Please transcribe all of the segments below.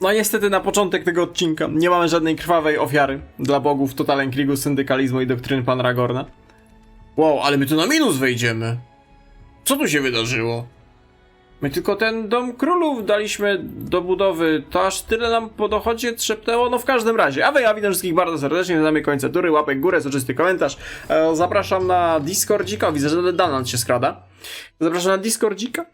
No niestety na początek tego odcinka nie mamy żadnej krwawej ofiary dla bogów Total Krigu, syndykalizmu i doktryny Pan Ragorna. Wow, ale my tu na minus wejdziemy. Co tu się wydarzyło? My tylko ten dom królów daliśmy do budowy, to aż tyle nam po dochodzie trzepnęło, no w każdym razie. A wy, ja witam wszystkich bardzo serdecznie, nie znamy końca tury, łapek górę, soczysty komentarz. E, zapraszam na Discordzika, widzę, że Danan się skrada. Zapraszam na Discordzika,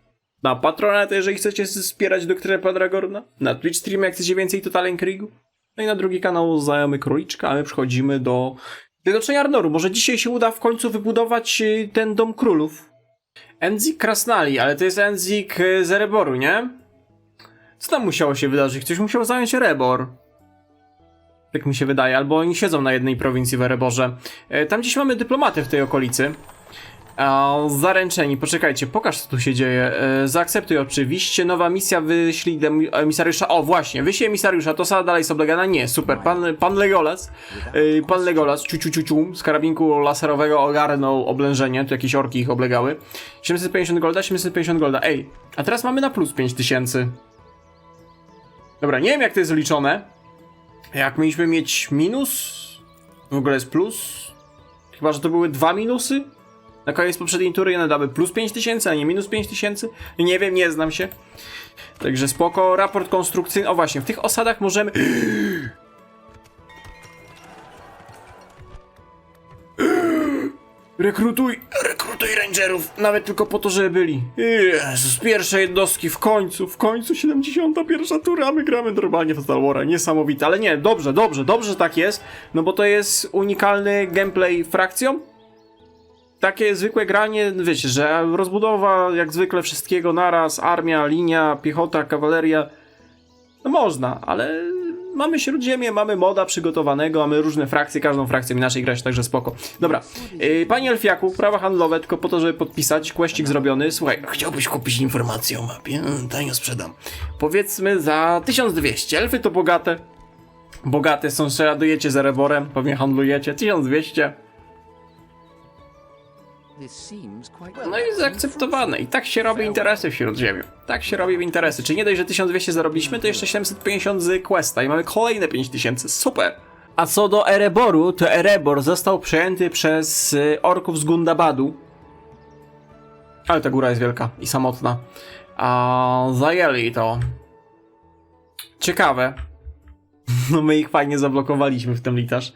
na Patronat, jeżeli chcecie wspierać doktrynę Padragorna, na Twitch Stream, jak chcecie więcej Total Krigu. No i na drugi kanał Znajomy Króliczka, a my przechodzimy do Zjednoczenia Arnoru. Może dzisiaj się uda w końcu wybudować y, ten Dom Królów. Enzik Krasnali, ale to jest Enzik y, z Ereboru, nie? Co tam musiało się wydarzyć? Ktoś musiał zająć Erebor. Tak mi się wydaje, albo oni siedzą na jednej prowincji w Ereborze. E, Tam gdzieś mamy dyplomatę w tej okolicy. Zaręczeni, poczekajcie, pokaż co tu się dzieje. E, zaakceptuj oczywiście, nowa misja, wyślij emisariusza. O, właśnie, wyślij emisariusza, to sala dalej jest oblegana? Nie, super, pan, pan Legolas, e, pan Legolas, ciu, ciu, ciu, ciu, z karabinku laserowego ogarnął oblężenie, tu jakieś orki ich oblegały. 750 golda, 750 golda, ej, a teraz mamy na plus 5000. Dobra, nie wiem jak to jest liczone. Jak mieliśmy mieć minus? W ogóle jest plus? Chyba, że to były dwa minusy? Na koniec poprzedniej tury one dały plus 5000, a nie minus 5000? Nie wiem, nie znam się. Także spoko, raport konstrukcyjny. O właśnie, w tych osadach możemy... Rekrutuj, rekrutuj rangerów, nawet tylko po to, żeby byli. Jezus, pierwsze jednostki, w końcu, w końcu 71 tura, my gramy normalnie w Star Wara, niesamowite, ale nie, dobrze, dobrze, dobrze, tak jest, no bo to jest unikalny gameplay frakcją, takie zwykłe granie, wiecie, że rozbudowa jak zwykle wszystkiego naraz, armia, linia, piechota, kawaleria, no można, ale mamy śródziemie, mamy moda przygotowanego, mamy różne frakcje, każdą frakcją inaczej grać, także spoko. Dobra, yy, panie Elfiaku, prawa handlowe, tylko po to, żeby podpisać, kłeścik zrobiony, słuchaj, chciałbyś kupić informację o mapie? Mm, Tanio sprzedam. Powiedzmy za 1200, elfy to bogate, bogate są, przeładujecie z Ereborem, pewnie handlujecie, 1200. No i zaakceptowane. I tak się robi interesy w Śródziemiu. Tak się robi w interesy. Czyli nie dość, że 1200 zarobiliśmy, to jeszcze 750 z Questa i mamy kolejne 5000. Super! A co do Ereboru, to Erebor został przejęty przez y, orków z Gundabadu. Ale ta góra jest wielka i samotna. A zajęli to. Ciekawe. No my ich fajnie zablokowaliśmy w tym litaż.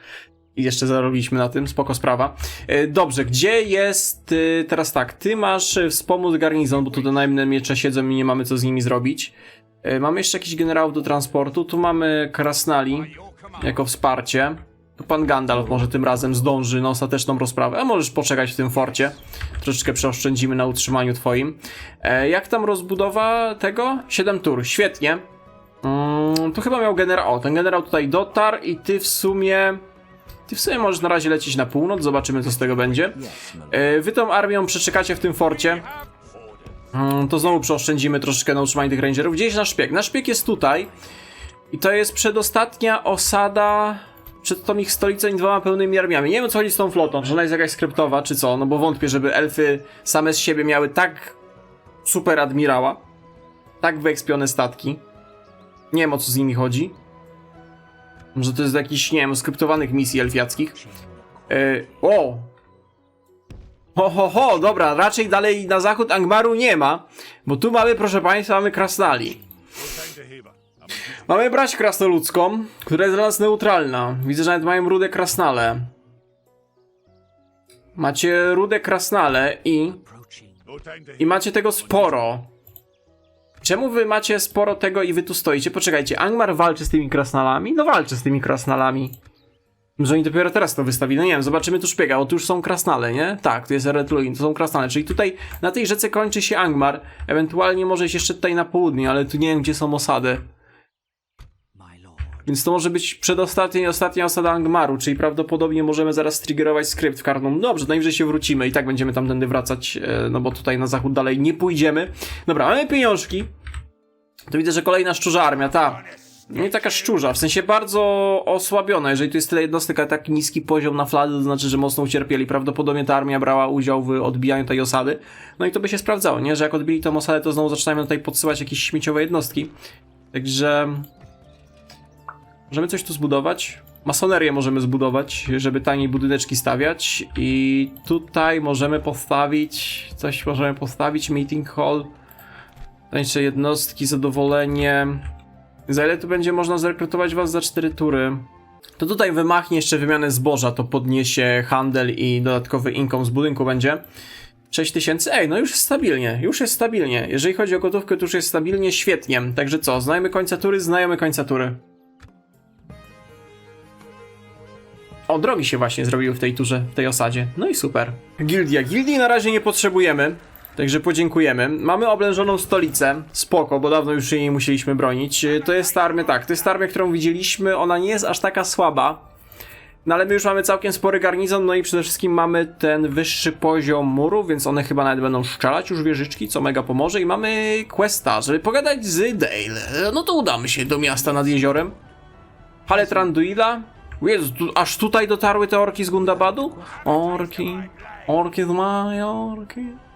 Jeszcze zarobiliśmy na tym, spoko sprawa. E, Dobrze, gdzie jest e, teraz tak? Ty masz e, wspomóc garnizon, bo tu te najemne miecze siedzą i nie mamy co z nimi zrobić. Mamy jeszcze jakiś generałów do transportu. Tu mamy Krasnali jako wsparcie. To pan Gandalf może tym razem zdąży na ostateczną rozprawę. A możesz poczekać w tym forcie. Troszeczkę przeoszczędzimy na utrzymaniu twoim. Jak tam rozbudowa tego? 7 tur, świetnie. Mm, tu chyba miał generał. O, ten generał tutaj dotarł i ty w sumie. Ty w sumie możesz na razie lecieć na północ, zobaczymy co z tego będzie. E, Wy tą armią przeczekacie w tym forcie. Mm, To znowu przeoszczędzimy troszeczkę na utrzymanie tych rangerów. Gdzie jest nasz szpieg? Nasz szpieg jest tutaj. I to jest przedostatnia osada przed tą ich stolicą i dwoma pełnymi armiami. Nie wiem co chodzi z tą flotą, czy ona jest jakaś skryptowa, czy co, no bo wątpię, żeby elfy same z siebie miały tak super admirała, tak wyekspione statki. Nie wiem o co z nimi chodzi. Może to jest do jakichś, nie wiem, skryptowanych misji elfiackich. Yy, o! Ho, ho, ho, dobra, raczej dalej na zachód Angmaru nie ma, bo tu mamy, proszę państwa, mamy Krasnali. Mamy brać krasnoludzką, która jest dla nas neutralna. Widzę, że nawet mają rude krasnale. Macie rude krasnale i... I macie tego sporo. Czemu wy macie sporo tego i wy tu stoicie? Poczekajcie, Angmar walczy z tymi krasnalami? No walczy z tymi krasnalami. Że oni dopiero teraz to wystawili. No nie wiem, zobaczymy tu szpiega. O, tu już są krasnale, nie? Tak, tu jest Red Luin, to są krasnale. Czyli tutaj na tej rzece kończy się Angmar. Ewentualnie może iść jeszcze tutaj na południe, ale tu nie wiem, gdzie są osady. Więc to może być przedostatnia i ostatnia osada Angmaru, czyli prawdopodobnie możemy zaraz triggerować skrypt w karną. Dobrze, najwyżej się wrócimy i tak będziemy tamtędy wracać, e, no bo tutaj na zachód dalej nie pójdziemy. Dobra, mamy pieniążki. To widzę, że kolejna szczurza armia, ta. Nie taka szczurza, w sensie bardzo osłabiona. Jeżeli tu jest tyle jednostek, a taki niski poziom na fladze, to znaczy, że mocno ucierpieli. Prawdopodobnie ta armia brała udział w odbijaniu tej osady. No i to by się sprawdzało, nie? Że jak odbili tą osadę, to znowu zaczynają tutaj podsyłać jakieś śmieciowe jednostki. Także Możemy coś tu zbudować. Masonerię możemy zbudować, żeby taniej budyneczki stawiać. I tutaj możemy postawić. Coś możemy postawić. Meeting hall. Tańsze jednostki, zadowolenie. Za ile tu będzie można zrekrutować was za 4 tury? To tutaj wymachnie jeszcze wymianę zboża, to podniesie handel i dodatkowy income z budynku będzie. 6000, ej, no już stabilnie, już jest stabilnie. Jeżeli chodzi o gotówkę, to już jest stabilnie, świetnie. Także co, znajemy końca tury, znajemy końca tury. O, drogi się właśnie zrobiły w tej turze, w tej osadzie. No i super. Gildia. Gildii na razie nie potrzebujemy, także podziękujemy. Mamy oblężoną stolicę, spoko, bo dawno już jej nie musieliśmy bronić. Y, To jest armia, tak, to jest ta armia, którą widzieliśmy, ona nie jest aż taka słaba. No ale my już mamy całkiem spory garnizon, no i przede wszystkim mamy ten wyższy poziom muru, więc one chyba nawet będą szczelać już wieżyczki, co mega pomoże. I mamy questa, żeby pogadać z Dale. No to udamy się do miasta nad jeziorem. Hale Tranduila. Jezu, tu, aż tutaj dotarły te orki z Gundabadu? Orki, orki z Majorki.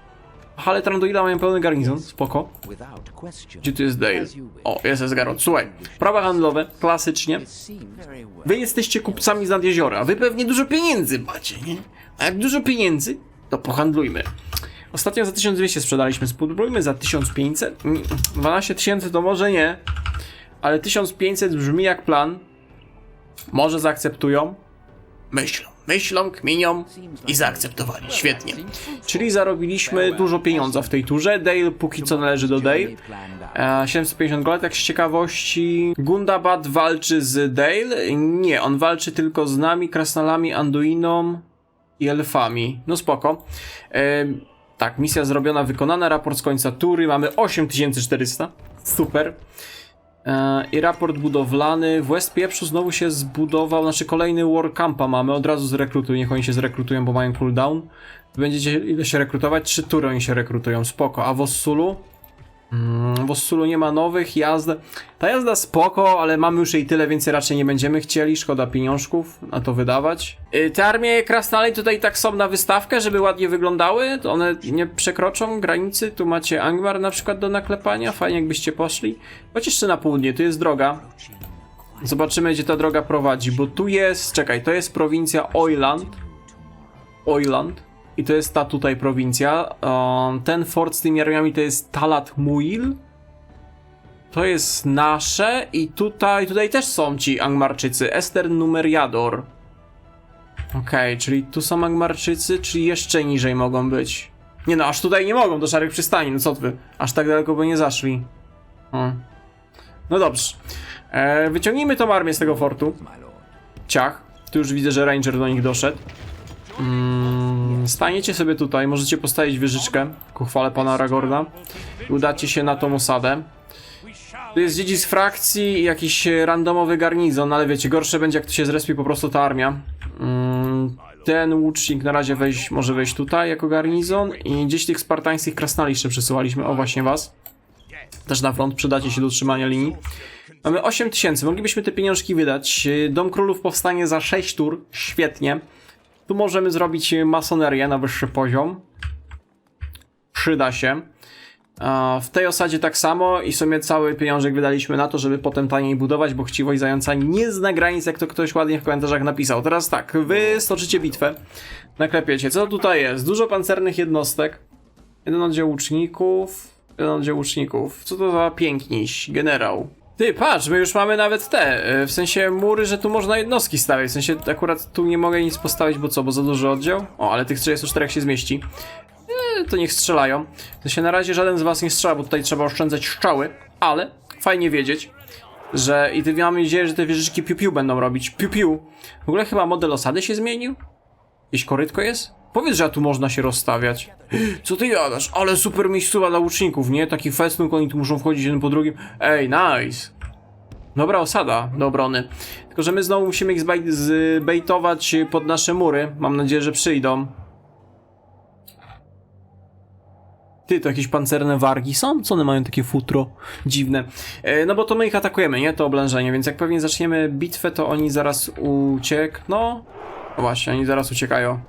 Hale Tranduila mają pełny garnizon, spoko. Gdzie tu jest Dale? O, jest Esgarot. Słuchaj, prawa handlowe, klasycznie. Wy jesteście kupcami z nad jeziora, wy pewnie dużo pieniędzy macie, nie? A jak dużo pieniędzy, to pohandlujmy. Ostatnio za 1200 sprzedaliśmy, spróbujmy za 1500. Mm, 12 tysięcy to może nie, ale 1500 brzmi jak plan. Może zaakceptują? Myślą, myślą, kminią i zaakceptowali. Świetnie. Czyli zarobiliśmy dużo pieniądza w tej turze. Dale póki co należy do Dale. E, 750 gold, tak z ciekawości. Gundabad walczy z Dale? Nie, on walczy tylko z nami, krasnalami, Anduiną i elfami. No spoko. E, tak, misja zrobiona, wykonana, raport z końca tury, mamy 8400. Super. E, I raport budowlany. W West Pieprzu znowu się zbudował, znaczy kolejny War Campa mamy, od razu zrekrutuj, niech oni się zrekrutują, bo mają cooldown. Będziecie ile się rekrutować? Trzy tury oni się rekrutują, spoko. A w Ossulu? Mm, w Ossulu nie ma nowych jazd. Ta jazda spoko, ale mamy już jej tyle, więc raczej nie będziemy chcieli. Szkoda pieniążków na to wydawać. Y, Te armie krasnali tutaj tak są na wystawkę, żeby ładnie wyglądały. To one nie przekroczą granicy. Tu macie Angmar na przykład do naklepania. Fajnie jakbyście poszli. Chodź jeszcze na południe, tu jest droga. Zobaczymy, gdzie ta droga prowadzi, bo tu jest, czekaj, to jest prowincja Oiland. Oiland. I to jest ta tutaj prowincja. Um, ten fort z tymi armiami to jest Talat Muil. To jest nasze i tutaj, tutaj też są ci Angmarczycy. Ester Numeriador. Okej, czyli tu są Angmarczycy, czyli jeszcze niżej mogą być. Nie no, aż tutaj nie mogą, do Szarych Przystani, no co wy. Aż tak daleko by nie zaszli. Hmm. No dobrze. E, wyciągnijmy tą armię z tego fortu. Ciach. Tu już widzę, że Ranger do nich doszedł. Mm, staniecie sobie tutaj, możecie postawić wieżyczkę ku chwale pana Aragorna. Udacie się na tą osadę. Tu jest dziedzic frakcji jakiś randomowy garnizon, ale wiecie, gorsze będzie jak tu się zrespi po prostu ta armia. Mm, ten łucznik na razie wejść, może wejść tutaj jako garnizon i gdzieś tych spartańskich krasnali jeszcze przesyłaliśmy. O, właśnie was. Też na front przydacie się do utrzymania linii. Mamy 8000, moglibyśmy te pieniążki wydać. Dom Królów powstanie za 6 tur, świetnie. Tu możemy zrobić masonerię na wyższy poziom. Przyda się. W tej osadzie tak samo i w sumie cały pieniążek wydaliśmy na to, żeby potem taniej budować, bo chciwość zająca nie zna granic, jak to ktoś ładnie w komentarzach napisał. Teraz tak, wy stoczycie bitwę, naklepiecie. Co tutaj jest? Dużo pancernych jednostek, jeden oddział łuczników, jeden oddział łuczników. Co to za piękniś, generał. Ty, patrz, my już mamy nawet te, e, w sensie mury, że tu można jednostki stawiać, w sensie akurat tu nie mogę nic postawić, bo co, bo za duży oddział? O, ale tych 34 się zmieści. E, to niech strzelają. W sensie na razie żaden z was nie strzela, bo tutaj trzeba oszczędzać strzały, ale fajnie wiedzieć, że i ty mamy nadzieję, że te wieżyczki piu-piu będą robić. Piu-piu. W ogóle chyba model osady się zmienił? Jakieś korytko jest? Powiedz, że tu można się rozstawiać. Co ty jadasz? Ale super miejscowa dla łuczników, nie? Taki festnuk, oni tu muszą wchodzić jeden po drugim. Ej, nice. Dobra osada do obrony. Tylko, że my znowu musimy ich zbejtować pod nasze mury. Mam nadzieję, że przyjdą. Ty, to jakieś pancerne wargi są? Co one mają takie futro dziwne? E, no bo to my ich atakujemy, nie? To oblężenie, więc jak pewnie zaczniemy bitwę, to oni zaraz uciekną. No właśnie, oni zaraz uciekają.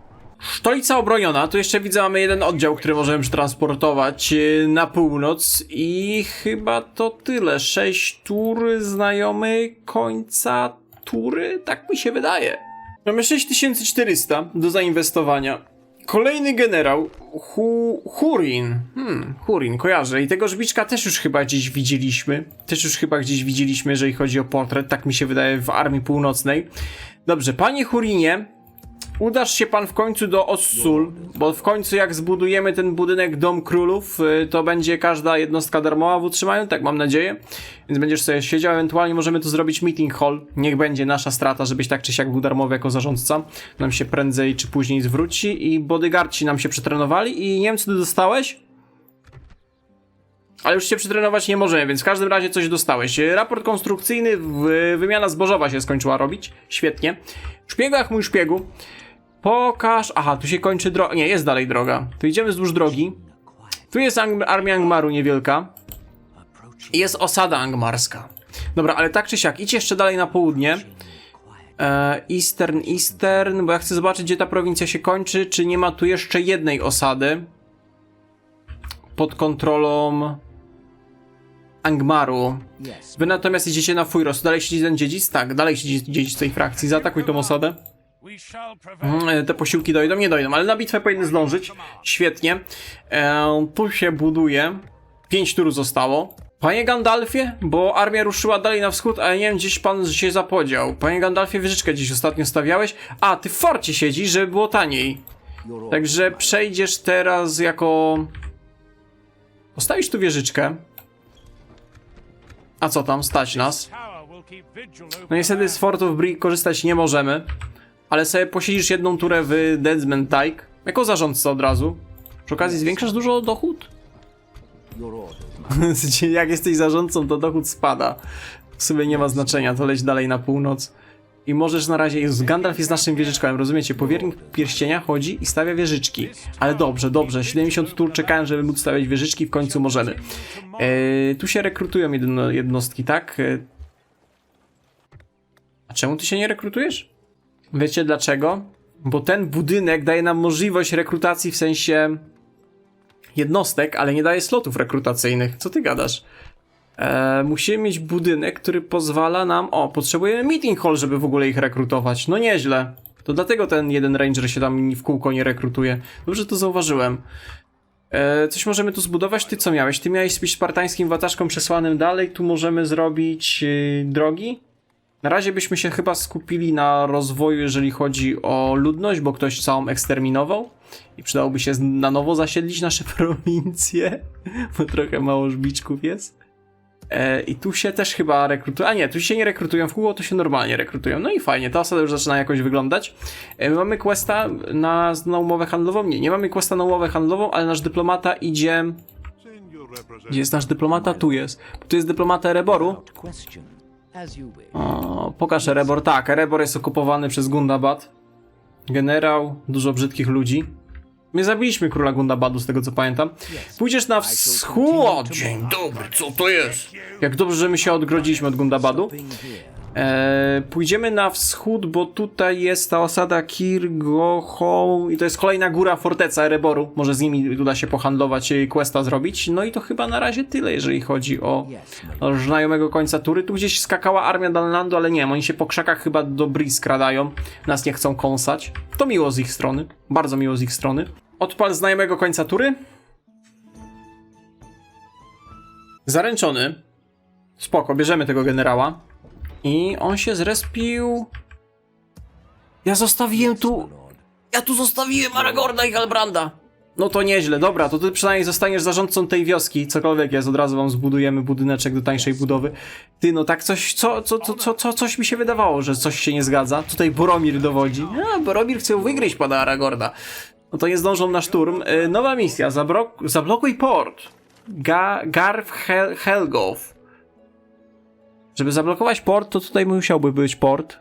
Sztolica obroniona, tu jeszcze widzę mamy jeden oddział, który możemy przetransportować e, na północ i chyba to tyle. Sześć tur znajomy końca tury? Tak mi się wydaje. Mamy 6400 do zainwestowania. Kolejny generał, Hu Hurin. Hmm, Hurin, kojarzę. I tego żbiczka też już chyba gdzieś widzieliśmy. Też już chyba gdzieś widzieliśmy, jeżeli chodzi o portret. Tak mi się wydaje w Armii Północnej. Dobrze, panie Hurinie, udasz się pan w końcu do Ossul, bo w końcu jak zbudujemy ten budynek Dom Królów, y, to będzie każda jednostka darmowa w utrzymaniu, tak mam nadzieję. Więc będziesz sobie siedział, ewentualnie możemy tu zrobić meeting hall. Niech będzie nasza strata, żebyś tak czy siak był darmowy jako zarządca. Nam się prędzej czy później zwróci i bodyguardci nam się przetrenowali i nie wiem co ty dostałeś? Ale już się przetrenować nie możemy, więc w każdym razie coś dostałeś. Raport konstrukcyjny, w- wymiana zbożowa się skończyła robić. Świetnie. Szpiegach mój szpiegu. Pokaż. Aha, tu się kończy droga. Nie, jest dalej droga. Tu idziemy wzdłuż drogi. Tu jest Ang- armia Angmaru niewielka. I jest osada angmarska. Dobra, ale tak czy siak, idź jeszcze dalej na południe. E, Eastern, Eastern, bo ja chcę zobaczyć, gdzie ta prowincja się kończy. Czy nie ma tu jeszcze jednej osady pod kontrolą Angmaru. Wy natomiast idziecie na Fujros. Dalej siedzi ten dziedzic? Tak, dalej siedzi dziedzic tej frakcji. Zaatakuj tą osadę. Mhm, e, Te posiłki dojdą? Nie dojdą, ale na bitwę powinny zdążyć. Świetnie. E, tu się buduje. Pięć tur zostało. Panie Gandalfie, bo armia ruszyła dalej na wschód, a ja nie wiem, gdzieś pan się zapodział. Panie Gandalfie, wyżyczkę gdzieś ostatnio stawiałeś. A, ty w forcie siedzisz, żeby było taniej. Także przejdziesz teraz jako... Postawisz tu wieżyczkę. A co tam, stać nas? No niestety z Fortów Brick korzystać nie możemy, ale sobie posiedzisz jedną turę w Deadsman Tyke, jako zarządca od razu. Przy okazji zwiększasz dużo dochód? Jak jesteś zarządcą, to dochód spada. W sumie nie ma znaczenia, to leć dalej na północ. I możesz na razie, Jezus, Gandalf jest naszym wieżyczką, rozumiecie? Powiernik pierścienia chodzi i stawia wieżyczki. Ale dobrze, dobrze, 70 tur czekałem, żeby móc stawiać wieżyczki, w końcu możemy. E, tu się rekrutują jedno, jednostki, tak? E, a czemu ty się nie rekrutujesz? Wiecie dlaczego? Bo ten budynek daje nam możliwość rekrutacji w sensie jednostek, ale nie daje slotów rekrutacyjnych. Co ty gadasz? E, musimy mieć budynek, który pozwala nam. O, potrzebujemy meeting hall, żeby w ogóle ich rekrutować. No nieźle. To dlatego ten jeden ranger się tam w kółko nie rekrutuje. Dobrze to zauważyłem. E, coś możemy tu zbudować? Ty co miałeś? Ty miałeś z spartańskim watażką przesłanym dalej. Tu możemy zrobić yy, drogi. Na razie byśmy się chyba skupili na rozwoju, jeżeli chodzi o ludność, bo ktoś całą eksterminował i przydałoby się na nowo zasiedlić nasze prowincje, bo trochę mało żbiczków jest. E, I tu się też chyba rekrutują. A nie, tu się nie rekrutują w kółko, to się normalnie rekrutują. No i fajnie, ta osada już zaczyna jakoś wyglądać. E, my mamy questa na, na umowę handlową? Nie, nie mamy questa na umowę handlową, ale nasz dyplomata idzie. Gdzie jest nasz dyplomata? Tu jest. Tu jest dyplomata Ereboru. O, pokaż Erebor. Tak, Erebor jest okupowany przez Gundabad. Generał, dużo brzydkich ludzi. My zabiliśmy króla Gundabadu, z tego co pamiętam. Pójdziesz na wschód. Dzień dobry, co to jest? Jak dobrze, że my się odgrodziliśmy od Gundabadu. E, pójdziemy na wschód, bo tutaj jest ta osada Kirgoho i to jest kolejna góra forteca Ereboru. Może z nimi uda się pohandlować i questa zrobić. No i to chyba na razie tyle, jeżeli chodzi o znajomego końca tury. Tu gdzieś skakała armia Danlandu, ale nie wiem, oni się po krzakach chyba do Bree skradają. Nas nie chcą kąsać. To miło z ich strony. Bardzo miło z ich strony. Odpal znajomego końca tury. Zaręczony. Spoko, bierzemy tego generała. I on się zrespił. Ja zostawiłem tu. Ja tu zostawiłem Aragorna i Halbranda. No to nieźle, dobra, to ty przynajmniej zostaniesz zarządcą tej wioski, cokolwiek jest, od razu wam zbudujemy budyneczek do tańszej budowy. Ty, no tak coś, co, co, co, co, co coś mi się wydawało, że coś się nie zgadza. Tutaj Boromir dowodzi. A, Boromir chce wygryźć pana Aragorna. No to nie zdążą na szturm. Y, nowa misja, zablokuj port. Ga Garf Hel Helgow. Żeby zablokować port, to tutaj musiałby być port.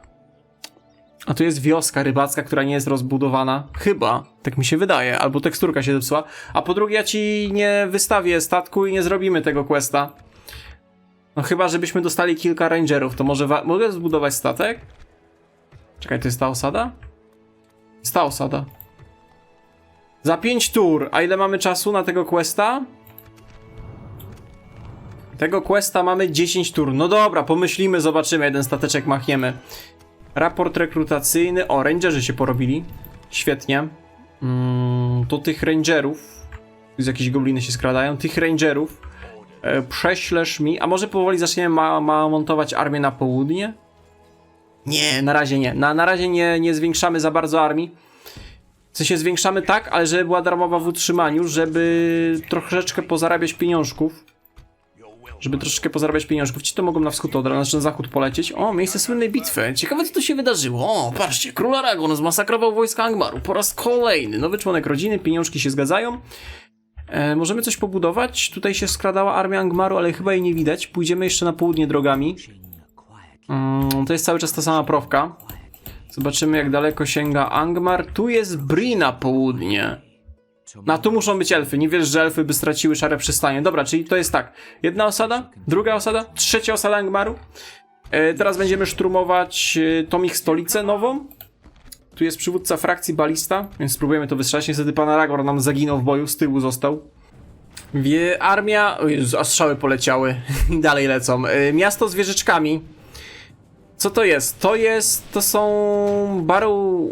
A tu jest wioska rybacka, która nie jest rozbudowana. Chyba, tak mi się wydaje. Albo teksturka się zepsuła. A po drugie, ja ci nie wystawię statku i nie zrobimy tego questa. No chyba, żebyśmy dostali kilka rangerów, to może mogę zbudować statek? Czekaj, to jest ta osada? Jest ta osada. Za 5 tur. A ile mamy czasu na tego questa? Tego questa mamy 10 tur. No dobra, pomyślimy, zobaczymy. Jeden stateczek machniemy. Raport rekrutacyjny. O, rangerzy się porobili. Świetnie. Mm, to tych rangerów. Z jakieś gobliny się skradają. Tych rangerów e, prześlesz mi. A może powoli zaczniemy ma, ma montować armię na południe? Nie, na razie nie. Na, na razie nie, nie zwiększamy za bardzo armii. W sensie zwiększamy tak, ale żeby była darmowa w utrzymaniu, żeby troszeczkę pozarabiać pieniążków. Żeby troszeczkę pozarabiać pieniążków. Ci to mogą na wschód od razu, znaczy na zachód polecieć. O, miejsce słynnej bitwy. Ciekawe, co tu się wydarzyło. O, patrzcie, król Aragon zmasakrował wojska Angmaru po raz kolejny. Nowy członek rodziny, pieniążki się zgadzają. E, możemy coś pobudować. Tutaj się skradała armia Angmaru, ale chyba jej nie widać. Pójdziemy jeszcze na południe drogami. Mm, to jest cały czas ta sama profka. Zobaczymy, jak daleko sięga Angmar. Tu jest Bri na południe. No, tu muszą być elfy. Nie wiesz, że elfy by straciły szare przystanie. Dobra, czyli to jest tak. Jedna osada, druga osada, trzecia osada Angmaru. E, teraz będziemy szturmować e, tą ich stolicę nową. Tu jest przywódca frakcji balista, więc spróbujemy to wystrzelić. Niestety pan Aragorn nam zaginął w boju, z tyłu został. Wie, armia... O a strzały poleciały. Dalej lecą. E, miasto z wieżyczkami. Co to jest? To jest... To są... Baru...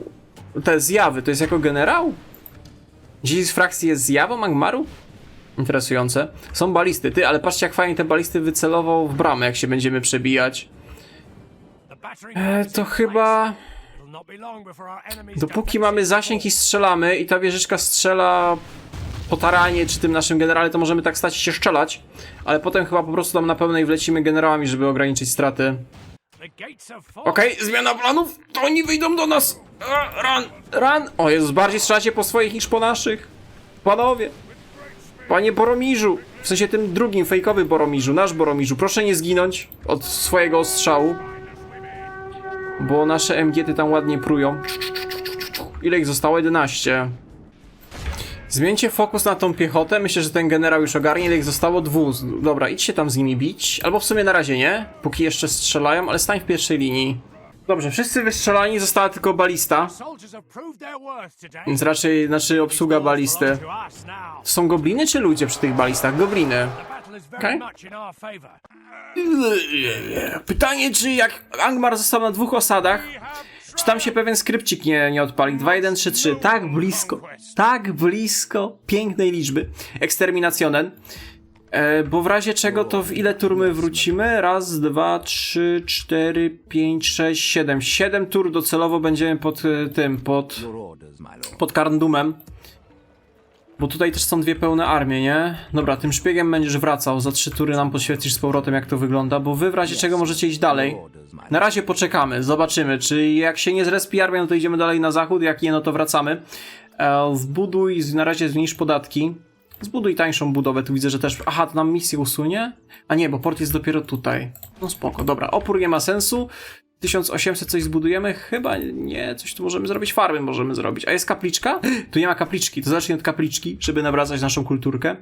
Te zjawy. To jest jako generał? Gdzieś z frakcji jest zjawą Angmaru? Interesujące. Są balisty. Ty, ale patrzcie jak fajnie te balisty wycelował w bramę, jak się będziemy przebijać. E, to chyba... Dopóki mamy zasięg i strzelamy i ta wieżyczka strzela po taranie czy tym naszym generale, to możemy tak stać i się strzelać, ale potem chyba po prostu tam na pełnej wlecimy generałami, żeby ograniczyć straty. Okej, zmiana planów, to oni wyjdą do nas! Run, run! O Jezus, bardziej strzelacie po swoich niż po naszych. Panowie! Panie Boromirzu! W sensie tym drugim, fejkowy Boromirzu, nasz Boromirzu, proszę nie zginąć od swojego ostrzału. Bo nasze MG-ty tam ładnie prują. Ile ich zostało? 11. Zmieńcie fokus na tą piechotę. Myślę, że ten generał już ogarnie. Ile ich zostało? Dwóch. Dobra, idźcie tam z nimi bić. Albo w sumie na razie nie, póki jeszcze strzelają, ale stań w pierwszej linii. Dobrze, wszyscy wystrzelani, została tylko balista. Więc raczej, znaczy obsługa balisty. To są gobliny czy ludzie przy tych balistach? Gobliny. Okay. Pytanie, czy jak Angmar został na dwóch osadach, czy tam się pewien skrypcik nie, nie odpali? 2, 1, 3, 3. Tak blisko. Tak blisko. Pięknej liczby. Eksterminacjonen. E, bo w razie czego to w ile tur my wrócimy? Raz, dwa, trzy, cztery, pięć, sześć, siedem. Siedem tur docelowo będziemy pod e, tym, pod, pod Karndumem. Bo tutaj też są dwie pełne armie, nie? Dobra, tym szpiegiem będziesz wracał. Za trzy tury nam poświecisz z powrotem, jak to wygląda, bo wy w razie czego możecie iść dalej. Na razie poczekamy, zobaczymy, czy jak się nie zrespi armia, no to idziemy dalej na zachód, jak nie, no to wracamy. E, zbuduj, na razie zmniejsz podatki. Zbuduj tańszą budowę, tu widzę, że też... Aha, to nam misję usunie? A nie, bo port jest dopiero tutaj. No spoko, dobra, opór nie ma sensu. 1800 coś zbudujemy? Chyba nie, coś tu możemy zrobić, farmy możemy zrobić. A jest kapliczka? Tu nie ma kapliczki, to zacznij od kapliczki, żeby nabracać naszą kulturkę.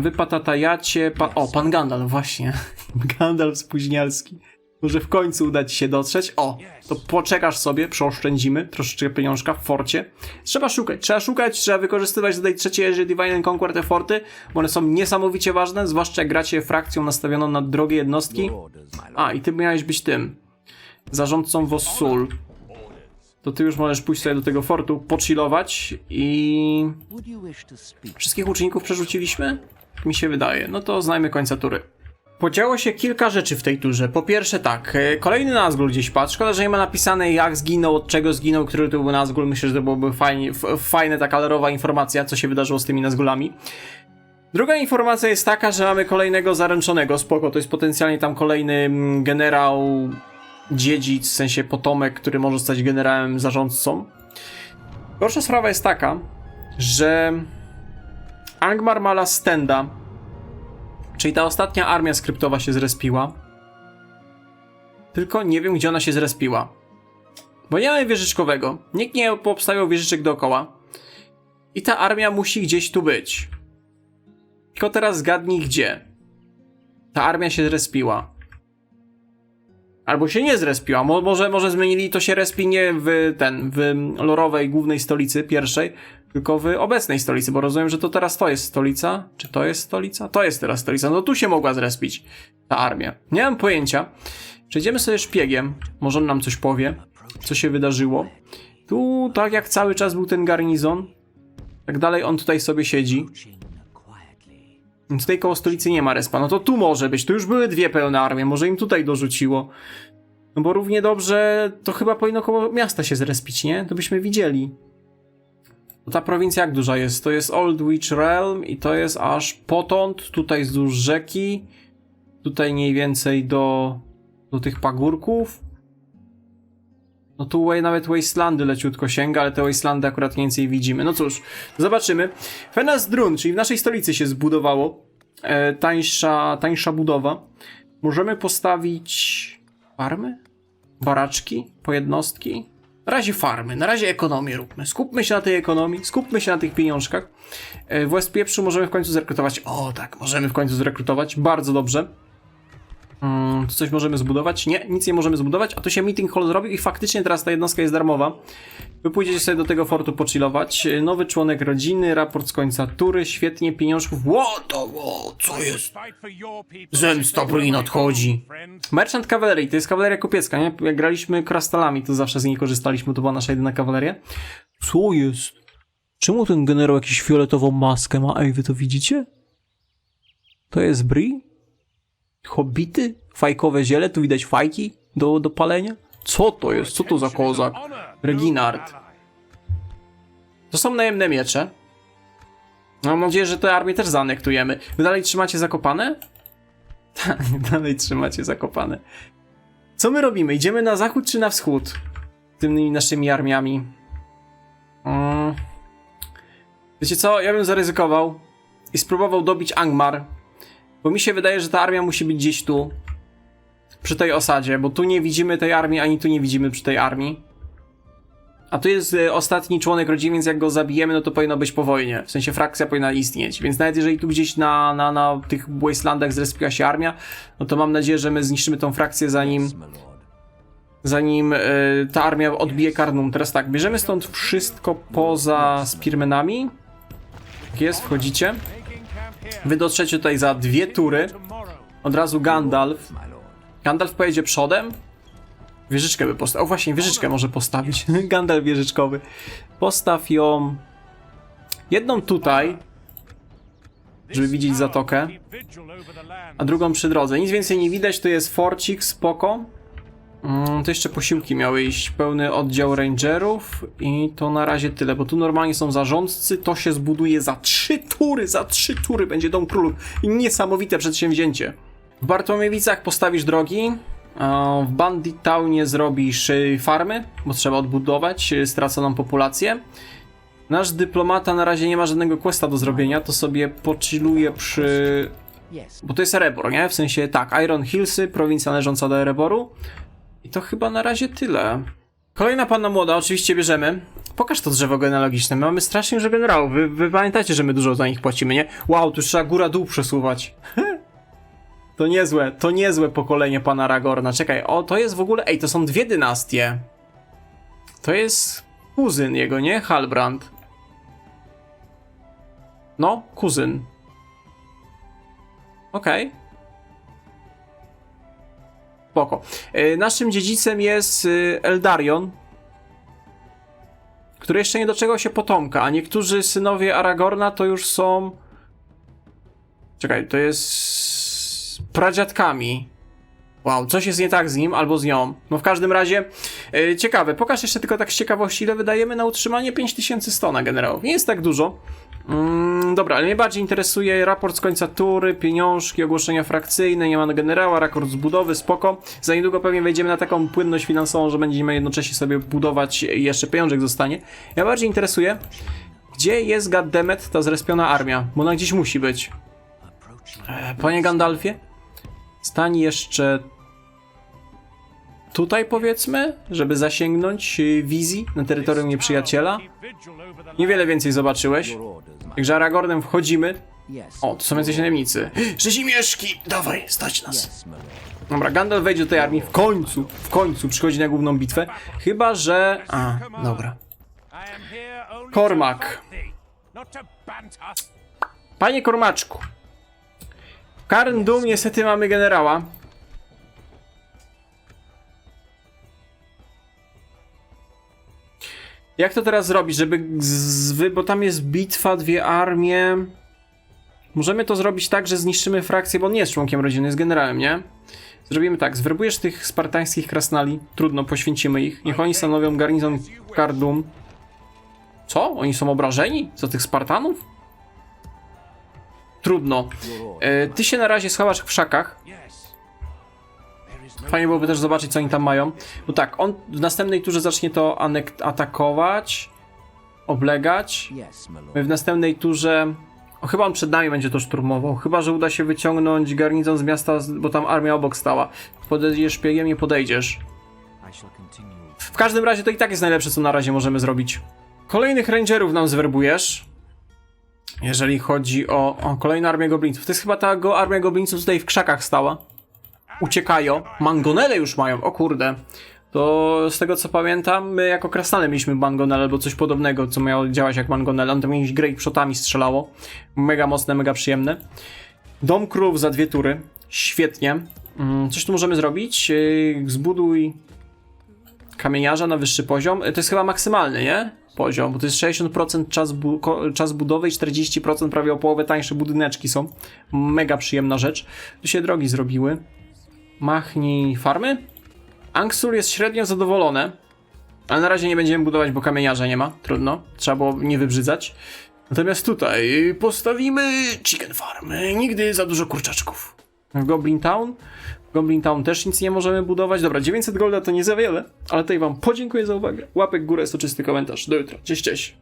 Wy patatajacie, pa... o, pan Gandalf, właśnie. Gandalf spóźnialski. Może w końcu uda ci się dotrzeć. O, to poczekasz sobie, przeoszczędzimy troszeczkę pieniążka w forcie. Trzeba szukać, trzeba szukać, trzeba wykorzystywać tutaj trzecie Age Divine Conquer te forty, bo one są niesamowicie ważne, zwłaszcza jak gracie frakcją nastawioną na drogie jednostki. A, i ty miałeś być tym, zarządcą Wossul. To ty już możesz pójść sobie do tego fortu, pochillować i... Wszystkich uczniów przerzuciliśmy? Mi się wydaje. No to znajmy końca tury. Podziało się kilka rzeczy w tej turze. Po pierwsze tak, e, kolejny Nazgul gdzieś padł. Szkoda, że nie ma napisane jak zginął, od czego zginął, który to był Nazgul. Myślę, że to byłoby fajnie, fajna taka lerowa informacja, co się wydarzyło z tymi Nazgulami. Druga informacja jest taka, że mamy kolejnego zaręczonego, spoko, to jest potencjalnie tam kolejny mm, generał, dziedzic, w sensie potomek, który może stać generałem zarządcą. Gorsza sprawa jest taka, że Angmar ma Last Standa, czyli ta ostatnia armia skryptowa się zrespiła. Tylko nie wiem, gdzie ona się zrespiła. Bo nie mamy wieżyczkowego. Nikt nie poobstawiał wieżyczek dookoła. I ta armia musi gdzieś tu być. Tylko teraz zgadnij gdzie. Ta armia się zrespiła. Albo się nie zrespiła. Mo może, może zmienili to się respi nie w ten, w lorowej głównej stolicy pierwszej, tylko w obecnej stolicy, bo rozumiem, że to teraz to jest stolica. Czy to jest stolica? To jest teraz stolica. No tu się mogła zrespić ta armia. Nie mam pojęcia. Przejdziemy sobie szpiegiem. Może on nam coś powie, co się wydarzyło. Tu, tak jak cały czas był ten garnizon, tak dalej on tutaj sobie siedzi. Tutaj koło stolicy nie ma respa. No to tu może być. Tu już były dwie pełne armie. Może im tutaj dorzuciło. No bo równie dobrze to chyba powinno koło miasta się zrespić, nie? To byśmy widzieli. No Ta prowincja jak duża jest? To jest Old Witch Realm i to jest aż potąd, tutaj wzdłuż rzeki, tutaj mniej więcej do, do tych pagórków. No tu nawet Wastelandy leciutko sięga, ale te Wastelandy akurat mniej więcej widzimy. No cóż, zobaczymy. Fenas Drun, czyli w naszej stolicy się zbudowało. E, tańsza, tańsza budowa. Możemy postawić farmy? Baraczki? Po jednostki? Na razie farmy, na razie ekonomię róbmy. Skupmy się na tej ekonomii, skupmy się na tych pieniążkach. E, W West Pieprzu możemy w końcu zrekrutować. O tak, możemy w końcu zrekrutować. Bardzo dobrze. Tu coś możemy zbudować? Nie, nic nie możemy zbudować, a tu się meeting hall zrobił i faktycznie teraz ta jednostka jest darmowa. Wy pójdziecie sobie do tego fortu pochillować. Nowy członek rodziny, raport z końca tury, świetnie, pieniążków. Ło, to, ło, co jest? Zemsta Bryn nadchodzi. Merchant Cavalry, to jest kawaleria kupiecka, nie? Jak graliśmy krastalami, to zawsze z niej korzystaliśmy, to była nasza jedyna kawaleria. Co jest? Czemu ten generał jakiś fioletową maskę ma? Ej, wy to widzicie? To jest Bri? Hobbity? Fajkowe ziele? Tu widać fajki do, do palenia? Co to jest? Co to za kozak? Reginard. To są najemne miecze. Mam nadzieję, że te armię też zaanektujemy. Wy dalej trzymacie zakopane? Tak, dalej trzymacie zakopane. Co my robimy? Idziemy na zachód czy na wschód? Tymi naszymi armiami. Wiecie co? Ja bym zaryzykował i spróbował dobić Angmar. Bo mi się wydaje, że ta armia musi być gdzieś tu. Przy tej osadzie, bo tu nie widzimy tej armii, ani tu nie widzimy przy tej armii. A tu jest y, ostatni członek rodziny, więc jak go zabijemy, no to powinno być po wojnie. W sensie frakcja powinna istnieć. Więc nawet jeżeli tu gdzieś na, na, na tych wastelandach zrespiła się armia, no to mam nadzieję, że my zniszczymy tą frakcję zanim, zanim y, ta armia odbije Karnum. Teraz tak, bierzemy stąd wszystko poza Spearmanami. Tak jest, wchodzicie. Wy dotrzecie tutaj za dwie tury. Od razu Gandalf. Gandalf pojedzie przodem. Wieżyczkę by postawił. O właśnie, wieżyczkę może postawić. Gandalf wieżyczkowy. Postaw ją. Jedną tutaj, żeby widzieć zatokę, a drugą przy drodze. Nic więcej nie widać, tu jest forcik, spoko. Mm, to jeszcze posiłki miały iść, pełny oddział rangerów i to na razie tyle, bo tu normalnie są zarządcy, to się zbuduje za trzy tury, za trzy tury będzie Dom Królów niesamowite przedsięwzięcie. W Bartłomiewicach postawisz drogi, w Bandit Townie zrobisz y, farmy, bo trzeba odbudować y, straconą populację. Nasz dyplomata na razie nie ma żadnego questa do zrobienia, to sobie pochilluje przy bo to jest Erebor, nie? W sensie tak, Iron Hillsy, prowincja należąca do Ereboru. I to chyba na razie tyle. Kolejna panna młoda, oczywiście bierzemy. Pokaż to drzewo genealogiczne. My mamy strasznie dużo generałów. Wy, wy pamiętacie, że my dużo za nich płacimy, nie? Wow, tu trzeba góra-dół przesuwać. to niezłe, to niezłe pokolenie pana Ragorna. Czekaj, o, to jest w ogóle... Ej, to są dwie dynastie. To jest kuzyn jego, nie? Halbrand. No, kuzyn. Okej. Spoko. E, Naszym dziedzicem jest y, Eldarion, który jeszcze nie doczekał się potomka, a niektórzy synowie Aragorna to już są... Czekaj, to jest... pradziadkami. Wow, coś jest nie tak z nim albo z nią. No w każdym razie, e, ciekawe. Pokaż jeszcze tylko tak z ciekawości, ile wydajemy na utrzymanie 5100 na generałów. Nie jest tak dużo. Mm, dobra, ale mnie bardziej interesuje raport z końca tury, pieniążki, ogłoszenia frakcyjne, nie ma generała, raport z budowy, spoko. Za niedługo pewnie wejdziemy na taką płynność finansową, że będziemy jednocześnie sobie budować i jeszcze pieniążek zostanie. Ja bardziej interesuje, gdzie jest goddammit ta zrespiona armia, bo ona gdzieś musi być. E, Panie Gandalfie, stań jeszcze tutaj powiedzmy, żeby zasięgnąć y, wizji na terytorium nieprzyjaciela. Niewiele więcej zobaczyłeś. Także Aragornem wchodzimy. O, to są jacyś najemnicy. Rzezimieszki! Dawaj, stać nas. Dobra, Gandalf wejdzie do tej armii w końcu, w końcu przychodzi na główną bitwę. Chyba, że... A, dobra. Us. Panie Kormaczku. Karn Dum niestety mamy generała. Jak to teraz zrobić, żeby z, bo tam jest bitwa, dwie armie. Możemy to zrobić tak, że zniszczymy frakcję, bo on nie jest członkiem rodziny, jest generałem, nie? Zrobimy tak, zwerbujesz tych spartańskich krasnali, trudno, poświęcimy ich. Niech oni stanowią garnizon Kardum. Co? Oni są obrażeni? Za tych Spartanów? Trudno. E, ty się na razie schowasz w krzakach. Fajnie byłoby też zobaczyć, co oni tam mają. Bo tak, on w następnej turze zacznie to atakować, oblegać. My w następnej turze. O, chyba on przed nami będzie to szturmował. Chyba, że uda się wyciągnąć garnizon z miasta, bo tam armia obok stała. Podejdziesz szpiegiem, podejdziesz. I continue. W każdym razie to i tak jest najlepsze, co na razie możemy zrobić. Kolejnych rangerów nam zwerbujesz. Jeżeli chodzi o, o kolejną armię goblińców. To jest chyba ta go, armia goblińców tutaj w krzakach stała. Uciekają. Mangonele już mają, o kurde. To z tego co pamiętam, my jako krasnale mieliśmy mangonele albo coś podobnego, co miało działać jak mangonele. On tam jakimiś grey przotami strzelało. Mega mocne, mega przyjemne. Dom królów za dwie tury. Świetnie. Mm, Coś tu możemy zrobić. Yy, Zbuduj kamieniarza na wyższy poziom. To jest chyba maksymalny, nie? Poziom, bo to jest 60% czas, bu czas budowy i 40% prawie o połowę tańsze budyneczki są. Mega przyjemna rzecz. Tu się drogi zrobiły. Machnij farmy. Angsur jest średnio zadowolone, ale na razie nie będziemy budować, bo kamieniarza nie ma. Trudno. Trzeba było nie wybrzydzać. Natomiast tutaj postawimy chicken farm. Nigdy za dużo kurczaczków. W Goblin Town Goblin Town też nic nie możemy budować. Dobra, 900 golda to nie za wiele, ale tutaj wam podziękuję za uwagę. Łapek w górę, soczysty komentarz. Do jutra. Cześć, cześć.